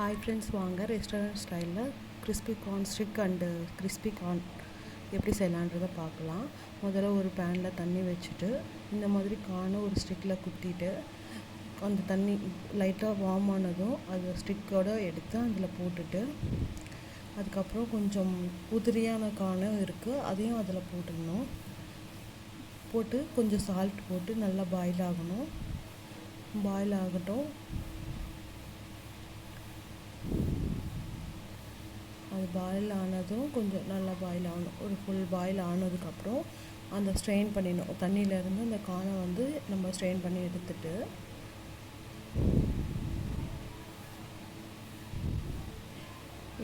Hi friends வாங்க restaurant ஸ்டைலில் crispy corn stick and crispy corn எப்படி செய்யலான்றதை பார்க்கலாம். முதல்ல ஒரு பேனில் தண்ணி வச்சுட்டு இந்த மாதிரி கார்னை ஒரு ஸ்டிக்கில் குத்திட்டு அந்த தண்ணி லைட்டாக வார்ம் ஆனதும் அது ஸ்டிக்கோட எடுத்து அதில் போட்டுட்டு அதுக்கப்புறம் கொஞ்சம் உதிரியான கார்னும் இருக்குது அதையும் அதில் போட்டுடணும். போட்டு கொஞ்சம் சால்ட் போட்டு நல்லா பாயில் ஆகணும். பாயில் ஆகட்டும். அது பாயில் ஆனதும் கொஞ்சம் நல்லா பாயில் ஆகணும். ஒரு ஃபுல் பாயில் ஆனதுக்கப்புறம் அந்த ஸ்ட்ரெயின் பண்ணிடணும். தண்ணியிலேருந்து அந்த கானை வந்து நம்ம ஸ்ட்ரெயின் பண்ணி எடுத்துட்டு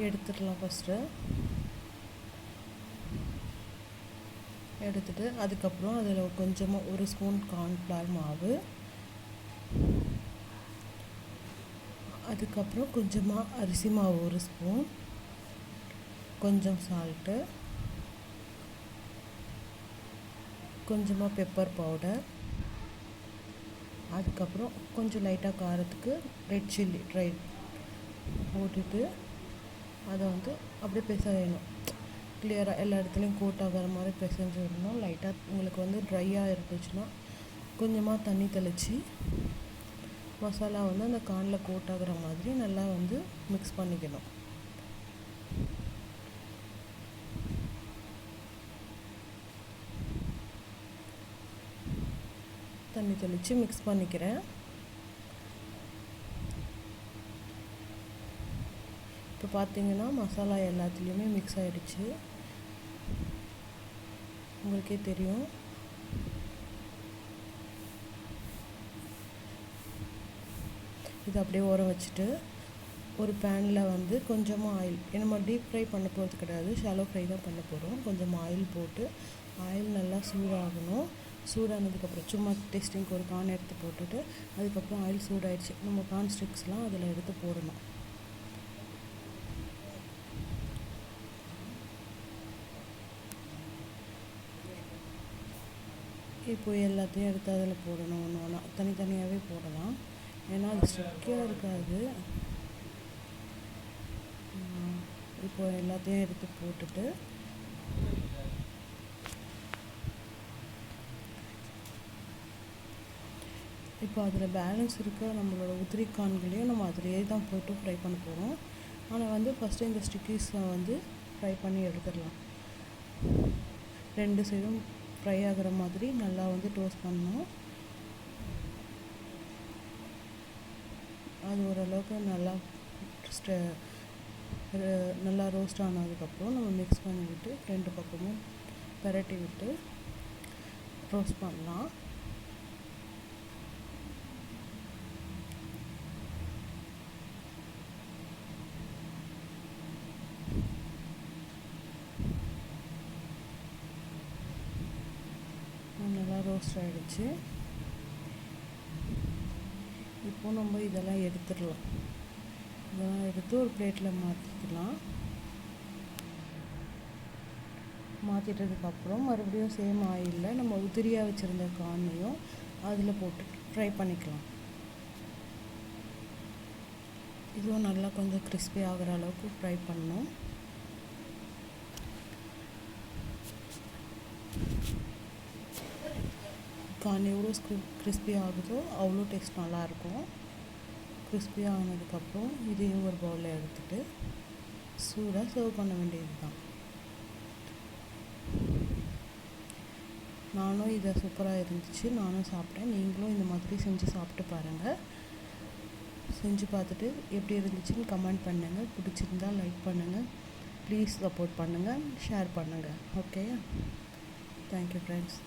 எடுத்துடலாம் ஃபஸ்ட்டு எடுத்துட்டு அதுக்கப்புறம் அதில் கொஞ்சமாக ஒரு ஸ்பூன் கார்ன்ஃப்ளவர் மாவு. அதுக்கப்புறம் கொஞ்சமாக அரிசி மாவு ஒரு ஸ்பூன் கொஞ்சம் சால்ட்டு கொஞ்சமாக பெப்பர் பவுடர் அதுக்கப்புறம் கொஞ்சம் லைட்டாக காரத்துக்கு ரெட் சில்லி ட்ரை போட்டுட்டு அதை வந்து அப்படியே பிசையணும் கிளியராக எல்லா இடத்துலையும் கோட் ஆகிற மாதிரி பிசைஞ்சு விடணும். லைட்டாக உங்களுக்கு வந்து ட்ரையாக இருந்துச்சுன்னா கொஞ்சமாக தண்ணி தெளித்து மசாலா வந்து அந்த கானில் கோட் ஆகிற மாதிரி நல்லா வந்து மிக்ஸ் பண்ணிக்கணும். தண்ணி தெளித்து மிக்ஸ் பண்ணிக்கிறேன். இப்போ பார்த்தீங்கன்னா மசாலா எல்லாத்துலேயுமே மிக்ஸ் ஆகிடுச்சு உங்களுக்கே தெரியும். இது அப்படியே ஊற வச்சுட்டு ஒரு பேனில் வந்து கொஞ்சமாக ஆயில் நம்ம டீப் ஃப்ரை பண்ண போகிறது கிடையாது. ஷாலோ ஃப்ரை தான் பண்ண போகிறோம் கொஞ்சம் ஆயில் போட்டு ஆயில் நல்லா சூடாகணும். சூடானதுக்கப்புறம் சும்மா டேஸ்டிங்க்கு ஒரு கான் எடுத்து போட்டுட்டு அதுக்கப்புறம் ஆயில் சூடாயிடுச்சு. நம்ம கான் ஸ்டிக்ஸ்லாம் அதில் எடுத்து போடணும். இப்போ எல்லாத்தையும் எடுத்து அதில் போடணும் ஒன்று ஒன்றா தனித்தனியாகவே போடலாம். ஏன்னா அது ஸ்டிக்காக இருக்காது. இப்போ எல்லாத்தையும் எடுத்து போட்டுட்டு இப்போ அதில் பேலன்ஸ் இருக்க நம்மளோட உதிரி கான்களையும் நம்ம அதிலேயே தான் போட்டு ஃப்ரை பண்ண போகிறோம் ஆனால் வந்து ஃபஸ்ட்டு இந்த ஸ்டிக்கீஸை வந்து ஃப்ரை பண்ணி எடுத்துடலாம். ரெண்டு சைடும் ஃப்ரை ஆகிற மாதிரி நல்லா வந்து டோஸ்ட் பண்ணணும். அது ஓரளவுக்கு நல்லா நல்லா ரோஸ்ட் ஆனதுக்கப்புறம் நம்ம மிக்ஸ் பண்ணி விட்டு ரெண்டு பக்கமும் பரட்டி விட்டு ரோஸ்ட் பண்ணலாம் நல்லா ரோஸ்ட் ஆகிடுச்சு இப்போ நம்ம இதெல்லாம் எடுத்துடலாம். இதெல்லாம் எடுத்து ஒரு பிளேட்டில் மாற்றிக்கலாம் மாற்றிட்டதுக்கப்புறம் மறுபடியும் சேம் ஆயிலில் நம்ம உதிரியாக வச்சுருந்த கார்னையும் அதில் போட்டு ஃப்ரை பண்ணிக்கலாம். இதுவும் நல்லா கொஞ்சம் கிறிஸ்பி ஆகிற அளவுக்கு ஃப்ரை பண்ணோம் கார்ன் எவ்வளோ கிறிஸ்பி ஆகுதோ அவ்வளோ டேஸ்ட் நல்லாயிருக்கும். கிறிஸ்பி ஆனதுக்கப்புறம் இதையும் ஒரு பவுலில் எடுத்துகிட்டு சூடாக சர்வ் பண்ண வேண்டியது தான் நானும் இதை சூப்பராக இருந்துச்சு. நானும் சாப்பிட்டேன். நீங்களும் இந்த மாதிரி செஞ்சு சாப்பிட்டு பாருங்கள் செஞ்சு பார்த்துட்டு எப்படி இருந்துச்சுன்னு கமெண்ட் பண்ணுங்கள் பிடிச்சிருந்தா லைக் பண்ணுங்கள் ப்ளீஸ் சப்போர்ட் பண்ணுங்கள் ஷேர் பண்ணுங்கள் ஓகே தேங்க்யூ ஃப்ரெண்ட்ஸ்